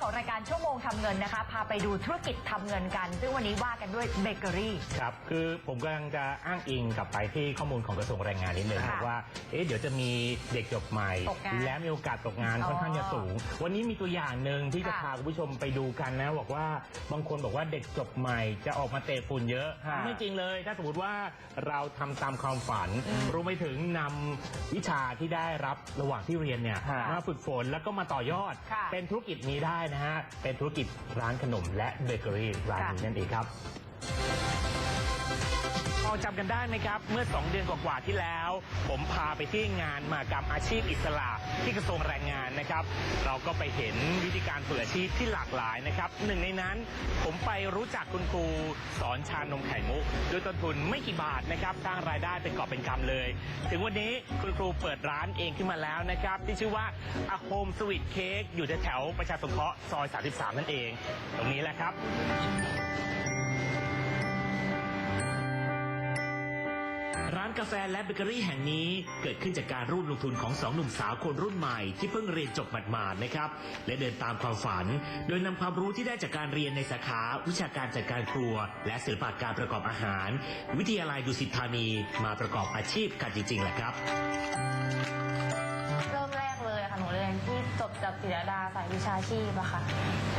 ของรายการชั่วโมงทำเงินนะคะ พาไปดูธุรกิจทำเงินกัน ซึ่งวันนี้ว่ากันด้วยเบเกอรี่ ครับ คือผมกำลังจะอ้างอิงกลับไปที่ข้อมูลของกระทรวงแรงงานนิดนึงค่ะว่า เอ๊ะเดี๋ยวจะมีเด็กจบใหม่ ตกงานและมีโอกาสตกงานอ๋อค่อนข้างจะสูง วันนี้มีตัวอย่างหนึ่งที่จะค่ะพาคุณผู้ชมไปดูกันนะ บอกว่าบางคนบอกว่าเด็กจบใหม่จะออกมาเตะฝุ่นเยอะ ค่ะ ไม่จริงเลย ถ้าสมมติว่าเราทำตามความฝันอืมรวมไปถึงนำวิชาที่ได้รับระหว่างที่เรียนเนี่ยค่ะ มาฝึกฝนแล้วก็มาต่อยอด ค่ะ เป็นธุรกิจนี้ได้นะฮะเป็นธุรกิจร้านขนมและเบเกอรี่ร้านนี้นั่นเองครับ พอจำกันได้ไหมครับ เมื่อ 2 เดือนกว่าๆที่แล้ว ผมพาไปที่งานมากรรมอาชีพอิสระที่กระทรวงแรงงานนะครับ เราก็ไปเห็นวิธีการฝึกอาชีพที่หลากหลายนะครับหนึ่งในนั้นผมไปรู้จักคุณครูสอนชานมไข่มุกด้วยต้นทุนไม่กี่บาทนะครับสร้างรายได้เป็นกอบเป็นกำเลย ถึงวันนี้คุณครูเปิดร้านเองขึ้นมาแล้วนะครับ ที่ชื่อว่า A Home Sweet Cake อยู่แถวประชาสงเคราะห์ซอย 33 นั่นเอง ตรงนี้แหละครับานกาแฟและเบเกอรี่แห่งนี้เกิดขึ้นจากการร่วมลงทุนของสองหนุ่มสาวคนรุ่นใหม่ที่เพิ่งเรียนจบหมาดๆนะครับ และเดินตามความฝัน โดยนำความรู้ที่ได้จากการเรียนในสาขาวิชาการจัดการครัว และศิลปะการประกอบอาหาร วิทยาลัยดุสิตธานีมาประกอบอาชีพกันจริงๆแหละครับ นที่จบจากศิลดาสายวิชาชีพอะค่ะ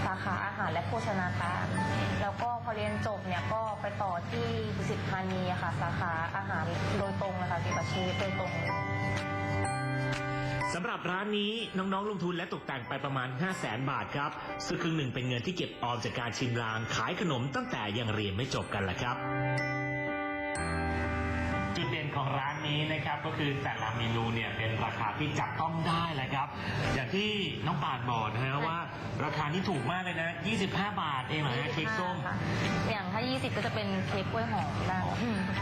สาขาอาหารและโภชนาการ แล้วก็พอเรียนจบเนี่ยก็ไปต่อที่ดุสิตธานีอะค่ะ สาขาอาหารโดยตรงนะคะเกี่ยวกับเชฟโดยตรงสำหรับร้านนี้น้องๆลงทุนและตกแต่งไปประมาณ 5 0 0แสนบาทครับ ซึ่งครึ่งหนึ่งเป็นเงินที่เก็บออมจากการชิมรางขายขนมตั้งแต่ยังเรียนไม่จบกันแหละครับ นนี้นะครับก็คือแต่ละเมนูเนี่ยเป็นราคาที่จับต้องได้เลยครับ อย่างที่น้องปาดบอกนะฮะว่า ราคานี้ถูกมากเลยนะ 25 บาทเองเหรอฮะเค้กส้ม ค่ะอย่างถ้า 20 ก็จะเป็นเค้กกล้วยหอมได้อ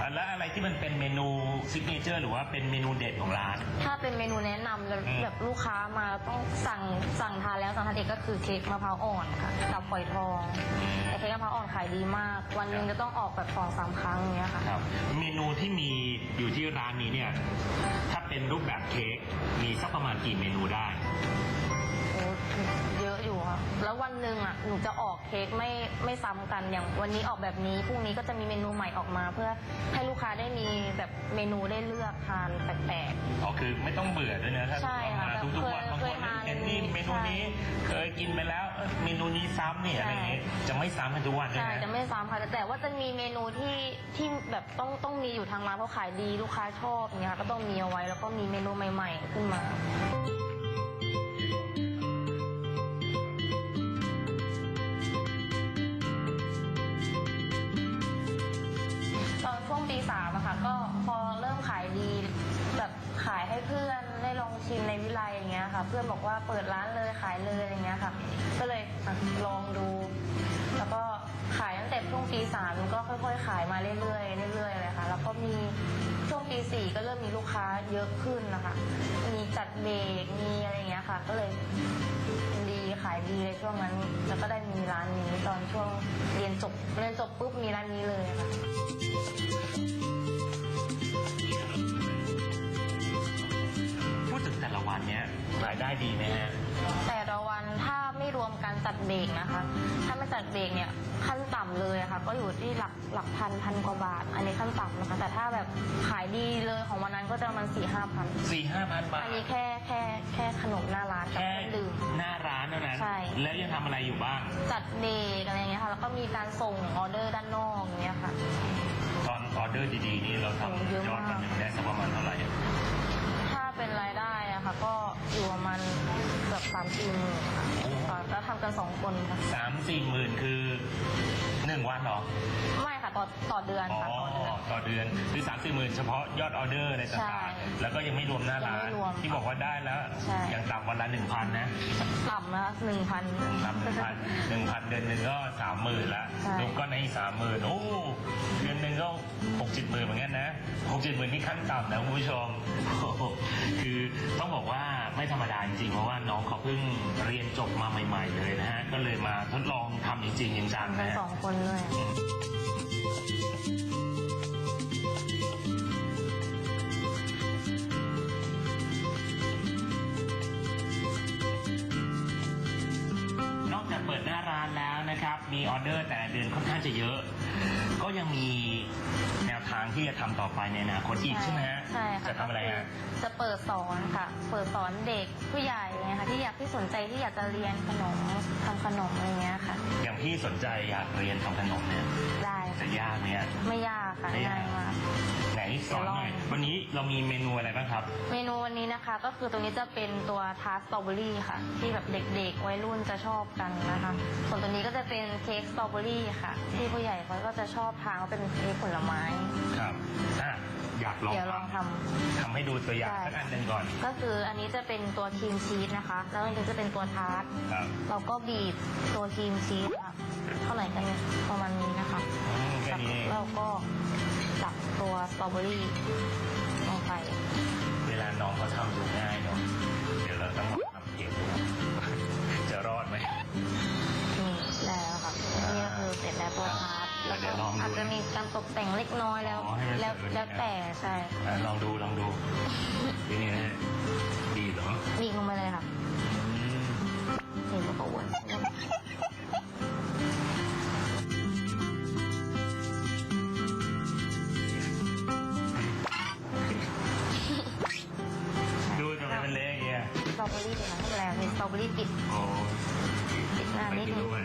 ะแล้วอะไรที่มันเป็นเมนูซิกเนเจอร์หรือว่าเป็นเมนูเด็ดของร้าน ถ้าเป็นเมนูแนะนำแล้วอืม แบบลูกค้ามาต้องสั่งสั่งทานแล้วสั่งทานเองก็คือเค้กมะพร้าวอ่อนค่ะกับฝอยทองแต่เค้กมะพร้าวอ่อนขายดีมาก วันหนึงจะต้องออกแบบสองสามครั้งอย่างเงี้ยค่ะ ครับเมนูที่มีอยู่ที่ร้านนี้เนี่ยถ้าเป็นรูปแบบเค้กมีสักประมาณกี่เมนูได้ โอ้เยอะอยู่ค่ะ แล้ววันหนึ่งอะ หนูจะออกเค้กไม่ไม่ซ้ำกัน อย่างวันนี้ออกแบบนี้ พรุ่งนี้ก็จะมีเมนูใหม่ออกมา เพื่อให้ลูกค้าได้มีแบบเมนูได้เลือกทานแปลก อ๋อคือไม่ต้องเบื่อด้วยนะถ้าใช่ค่ะมาทุกๆวันเคยบางเคคยนทานเห็นนี่เม นูนี้เคยกินไปแล้วเอ้ยเมนูนี้ซ้ำเนี่ยอะไรอย่างเงี้ยจะไม่ซ้ำกันทุกวันๆเลยใช่นะจะไม่ซ้ำค่ะแต่แต่ว่าจะมีเมนูที่ที่แบบต้องต้องมีอยู่ทางร้านเพราะขายดีลูกค้าชอบอย่างเงี้ยค่ะก็ต้องมีเอาไว้แล้วก็มีเมนูใหม่ ๆ ขึ้นมา ตอนช่วงปีสามอะค่ะก็ ค่ะ เพื่อนบอกว่าเปิดร้านเลยขายเลยอย่างเงี้ยค่ะ ก็เลยลองดู แล้วก็ขายตั้งแต่ช่วงปีสามก็ค่อยๆ ขายมาเรื่อยๆเรื่อยๆเลยค่ะ แล้วก็มีช่วงปีสี่ก็เริ่มมีลูกค้าเยอะขึ้นนะคะ มีจัดเบรกมีอะไรเงี้ยค่ะ ก็เลยดีขายดีเลยช่วงนั้น แล้วก็ได้มีร้านนี้ตอนช่วงเรียนจบเรียนจบปุ๊บมีร้านนี้เลยค่ะพูดถึงแต่ละวันเนี้ย รายได้ดีไหมฮะ แต่ละวันถ้าไม่รวมการจัดเบรกนะคะ ถ้าไม่จัดเบรกเนี่ยขั้นต่ำเลยอะค่ะ ก็อยู่ที่หลักหลักพันพันกว่าบาท อันนี้ขั้นต่ำนะคะ แต่ถ้าแบบขายดีเลยของวันนั้นก็จะประมาณสี่ห้าพันสี่ห้าพันบาท อันนี้แค่แค่แค่ขนมหน้าร้านกับแค่เครื่องดื่ม หน้าร้านเท่านั้น ใช่ แล้วยังทำอะไรอยู่บ้าง จัดเบรกอะไรอย่างเงี้ยค่ะ แล้วก็มีการส่งออเดอร์ด้านนอกอย่างเงี้ยค่ะ ตอนออเดอร์ดีๆนี่เราโอ้เยอะทำยอดมาก สองคนค่ะสามสี่หมื่นคือหนึ่งวันเหรอ ไม่ ค่ะต่อต่อเดือนอ๋อค่ะต่อเดือน ต่อเดือนคือสามสี่หมื่นเฉพาะยอดออเดอร์อะไรใช่ต่างๆแล้วก็ยังไม่รวมหน้าร้านยังไม่รวมที่บอกว่าได้แล้วใช่ยังต่ำวันละหนึ่งพันนะต่ำนะคะหนึ่งพัน ต่ำหนึ่งพันหนึ่งพันเดือนหนึ่งก็สามหมื่นละใช่ รวมก็ในสามหมื่นโอ้เดือนหนึ่งก็หกเจ็ดหมื่นเหมือนกันนะหกเจ็ดหมื่นนี่ขั้นต่ำนะคุณผู้ชมโอ้โหคือต้องบอกว่าไม่ธรรมดาจริงๆเพราะว่าน้องเขาเพิ่งเรียนจบมาใหม่ ๆ เลยนะฮะก็เลยมาทดลองทำจริงๆจังๆกันนะฮะ สองคนเลย นอกจากเปิดหน้าร้านแล้วนะครับ มีออเดอร์แต่ละเดือนค่อนข้างจะเยอะ ก็ยังมี ทางที่จะทำต่อไปในอนาคตอีกใช่ไหมฮะใช่ค่ะจะทำอะไรฮะ จะเปิดสอนค่ะ เปิดสอนเด็กผู้ใหญ่นะคะที่อยากที่สนใจที่อยากจะเรียนขนมทำขนมอะไรเงี้ยค่ะ อย่างพี่สนใจอยากเรียนทำขนมเนี่ยได้จะค่ะยากไหมฮะไม่ยากค่ะไม่ยาก ง่ายมาก ไหนสอนหน่อย วันนี้เรามีเมนูอะไรบ้างครับ เมนูวันนี้นะคะก็คือตรงนี้จะเป็นตัวทาร์ตสตรอเบอรี่ค่ะ ที่แบบเด็กๆวัยรุ่นจะชอบกันนะคะ ส่วนตัวนี้ก็จะเป็นเค้กสตรอเบอรี่ค่ะ ที่ผู้ใหญ่เขาก็จะชอบทานว่าเป็นเค้กผลไม้ครับอะอยากลองเดี๋ยวลองทำ ทำให้ดูตัวอย่างได้สักอันหนึ่งก่อนก็คืออันนี้จะเป็นตัวครีมชีสนะคะ แล้วอันนี้จะเป็นตัวทาร์ตครับเราก็บีบตัวครีมชีสค่ะเท่าไหร่กันเนี่ยประมาณนี้นะคะอืมแค่นี้เองแล้วก็จับตัวสตรอเบอรี่ลงไป เวลาน้องเขาทำดูง่าย ตกแต่งเล็กน้อยแล้ว อ๋อให้มันแล้วสวยๆแล้วแต่ใช่อะลองดูลองดูนี่นี่นะดีเหรอบีบลงไปเลยค่ะอืมเห็นแล้วก็วนดูทำไมมันเละอย่างเงี้ยสตรอเบอรี่เป็นอะไรแล้วมีสตรอเบอรี่ปิดโอ้ปิดหน้าไปนิดกินนึดูงไหม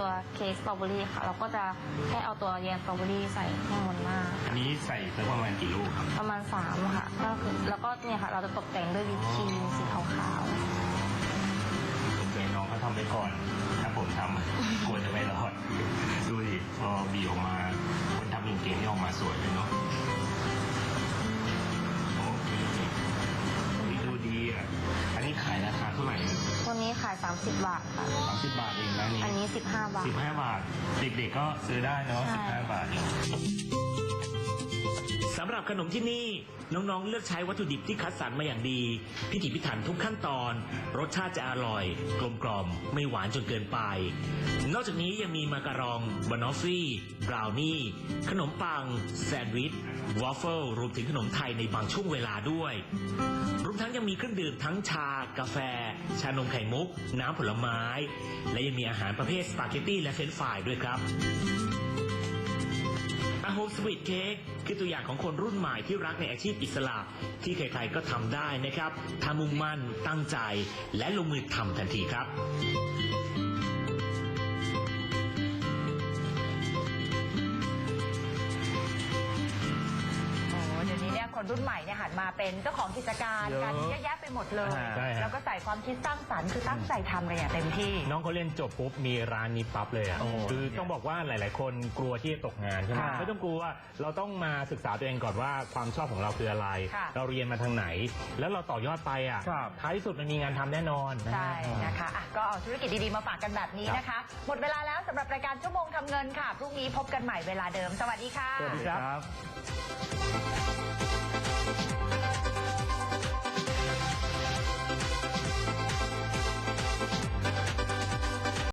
ตัวเค้กสตรอเบอรี่ค่ะ เราก็จะแค่เอาตัวแยมสตรอเบอรี่ใส่ข้างบนหน้า อันนี้ใส่สักประมาณกี่ลูกครับ ประมาณสามค่ะก็คือแล้วก็เนี่ยค่ะ เราจะตกแต่งด้วยวิปครีมสีขาวผมเคยน้องเขาทำไปก่อน ถ้าผมทำ กลัวจะไม่รอด ดูดิพอบีออกมา คนทำเก่งๆนี่ออกมาสวยเลยเนาะโาย 30 บาทค่ะ สามสิบบาทเองนะนี่อันนี้ 15 บาท สิบห้าบาท เด็กๆก็ซื้อได้เนาะใช่สิบห้าบาทเอง สำหรับขนมที่นี่น้องๆ เลือกใช้วัตถุดิบที่คัดสรรมาอย่างดี พิถีพิถันทุกขั้นตอน รสชาติจะอร่อย กลมกล่อม ไม่หวานจนเกินไป นอกจากนี้ยังมีมาการองบานอฟฟี่บราวนี่ ขนมปัง แซนด์วิชวอฟเฟิลรวมถึงขนมไทยในบางช่วงเวลาด้วยรวมทั้งยังมีเครื่องดื่มทั้งชา กาแฟ ชานมไข่มุก น้ำผลไม้ และยังมีอาหารประเภทสปาเกตตี้และเฟรนฟรายด้วยครับ โฮมสวีทเค้กคือตัวอย่างของคนรุ่นใหม่ที่รักในอาชีพอิสระที่ใครๆก็ทำได้นะครับถ้ามุ่งมั่นตั้งใจ และลงมือทำทันทีครับ คนรุ่นใหม่เนี่ยหันมาเป็นเจ้าของกิจการเยอะกันเยอะแยะไปหมดเลย ใช่ฮะ แล้วก็ใส่ความคิดสร้างสรรค์คือตั้งใจทำกันอย่างเต็มที่ น้องเขาเรียนจบปุ๊บมีร้านนี้ปั๊บเลยอะโอ้คือต้องบอกว่าหลาย ๆ คนกลัวที่จะตกงานใช่ไหมค่ะไม่ต้องกลัวเราต้องมาศึกษาตัวเองก่อนว่าความชอบของเราคืออะไร ค่ะ เราเรียนมาทางไหน แล้วเราต่อยอดไปอะครับ ท้ายที่สุดมันมีงานทำแน่นอนนะฮะ ใช่นะคะอะก็เอาธุรกิจดีๆมาฝากกันแบบนี้นะคะ หมดเวลาแล้วสำหรับรายการชั่วโมงทำเงินค่ะพรุ่งนี้พบกันใหม่เวลาเดิม สวัสดีค่ะ สวัสดีครับ